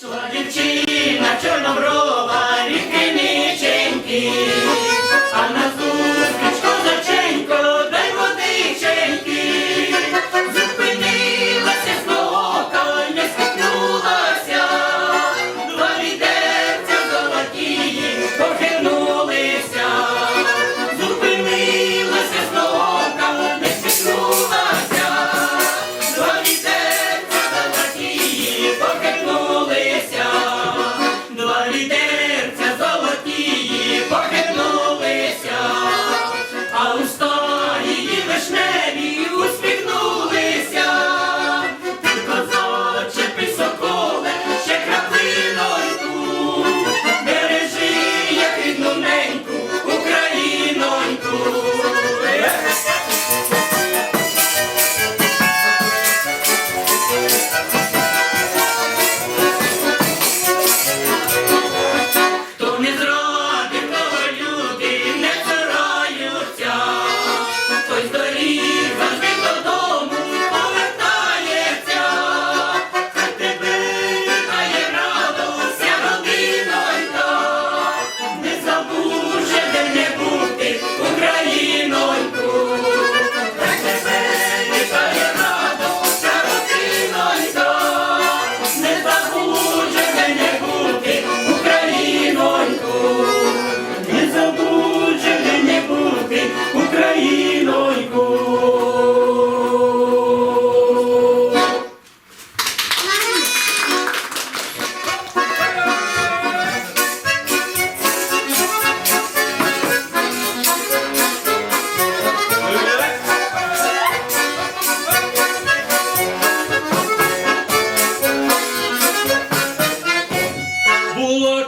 Славянчина, в чорному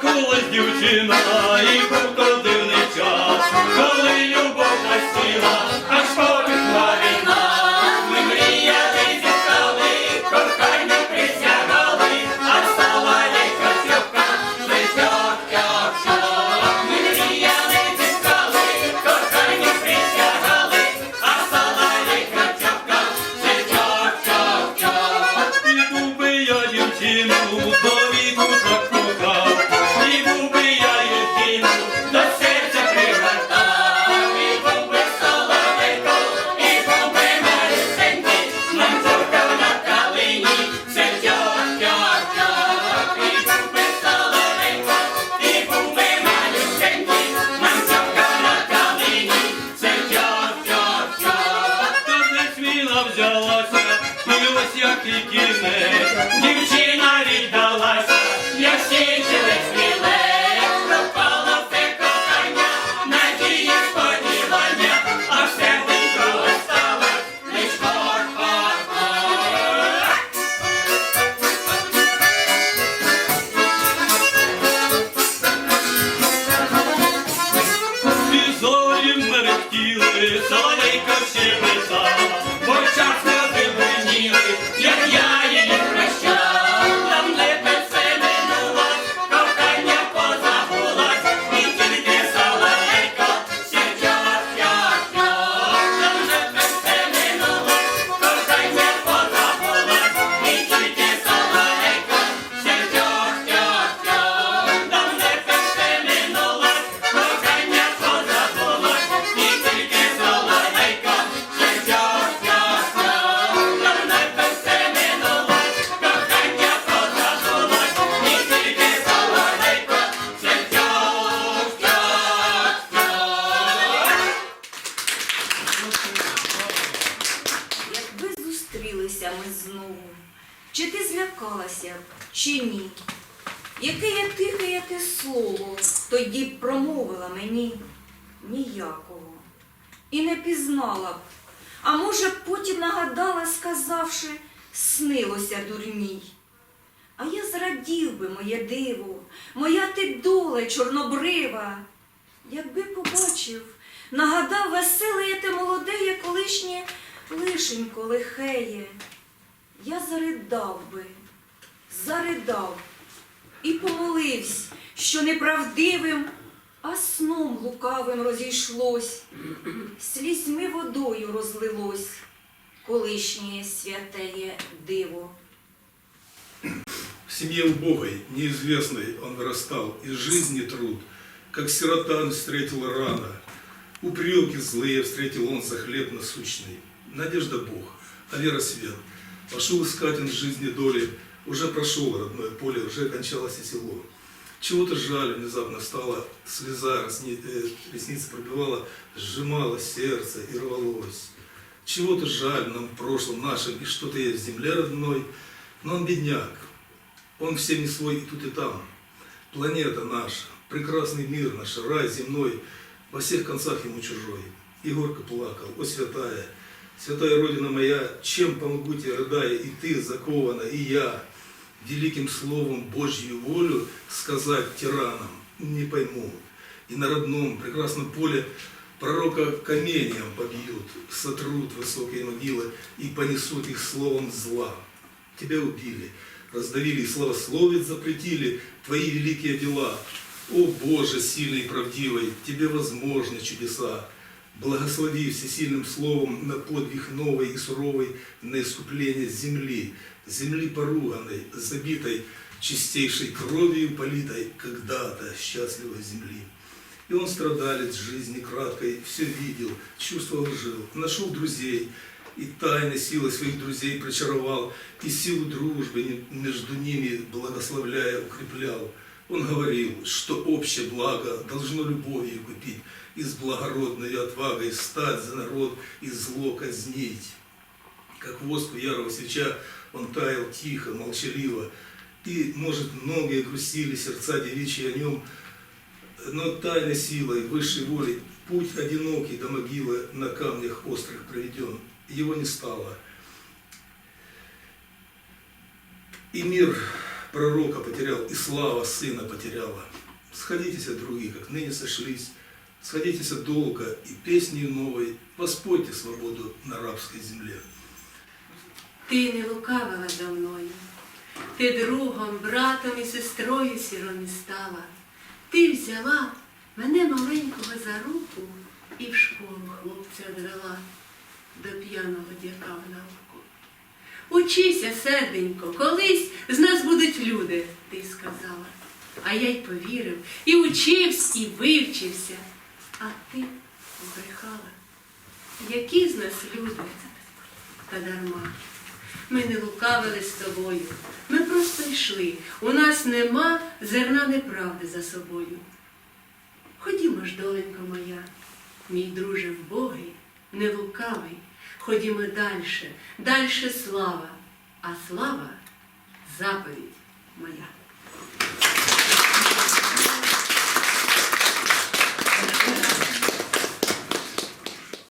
була колись дівчина, і був то дивний час, коли любов насіла, аж по. злякався чи ні? Яке я тихе, яке слово тоді промовила мені ніякого і не пізнала б, а може, б потім нагадала, сказавши, снилося дурній. А я зрадів би моє диво, моя ти доле чорнобрива. Якби побачив, нагадав веселе те молоде, колишнє лишенько лихеє. я заридав би, заридав і помоливсь, що неправдивим, а сном лукавим розійшлось, слізьми водою розлилось колишнє святеє диво. В семье убогой, неизвестной он вырастал, из жизни труд, как сирота он встретил рано. Упреки злые встретил он за хлеб насущный. Надежда Бог, а вера свет — Пошел искать он жизни доли, уже прошел родное поле, уже кончалось и село. Чего-то жаль внезапно стало, слеза ресни- э, ресницы пробивала, сжимало сердце и рвалось. Чего-то жаль нам в прошлом нашем, и что-то есть в земле родной, но он бедняк, он всем не свой и тут и там. Планета наша, прекрасный мир наш, рай земной, во всех концах ему чужой. И горько плакал, о святая, святая Родина моя, чем помогу тебе, рыдая, и ты закована, и я, великим словом Божью волю сказать тиранам не пойму. И на родном прекрасном поле пророка каменьям побьют, сотрут высокие могилы и понесут их словом зла. Тебя убили, раздавили и славословить запретили твои великие дела. О Боже, сильный и правдивый, тебе возможны чудеса. Благослови всесильным словом на подвиг новый и суровый, на искупление земли, земли поруганной, забитой чистейшей кровью политой, когда-то счастливой земли. И он страдалец жизни краткой, все видел, чувствовал, жил, нашел друзей, и тайны силы своих друзей прочаровал, и силу дружбы между ними благословляя укреплял. Он говорил, что общее благо должно любовью купить, и с благородной отвагой стать за народ и зло казнить. Как воск у ярого свеча он таял тихо, молчаливо, и, может, многие грустили сердца девичьи о нем, но тайной силой, высшей волей, путь одинокий до могилы на камнях острых проведен, его не стало. И мир пророка потерял, и слава сына потеряла. Сходитесь от других, как ныне сошлись, сходитесь от долга и песней новой, воспойте свободу на рабской земле. Ти не лукавила за мною, ти другом, братом і сестрою сіро не стала. Ти взяла мене маленького за руку і в школу хлопця одвела до п'яного дяка в науку. Учися, серденько, колись з нас будуть люди, ти сказала. А я й повірив, і учився, і вивчився, а ти збрехала. Які з нас люди? Та дарма. Ми не лукавили з тобою. Ми просто йшли. У нас нема зерна неправди за собою. Ходімо ж, доленько моя, мій друже вбогий, не лукавий. Ходімо дальше, дальше слава, а слава заповідь моя.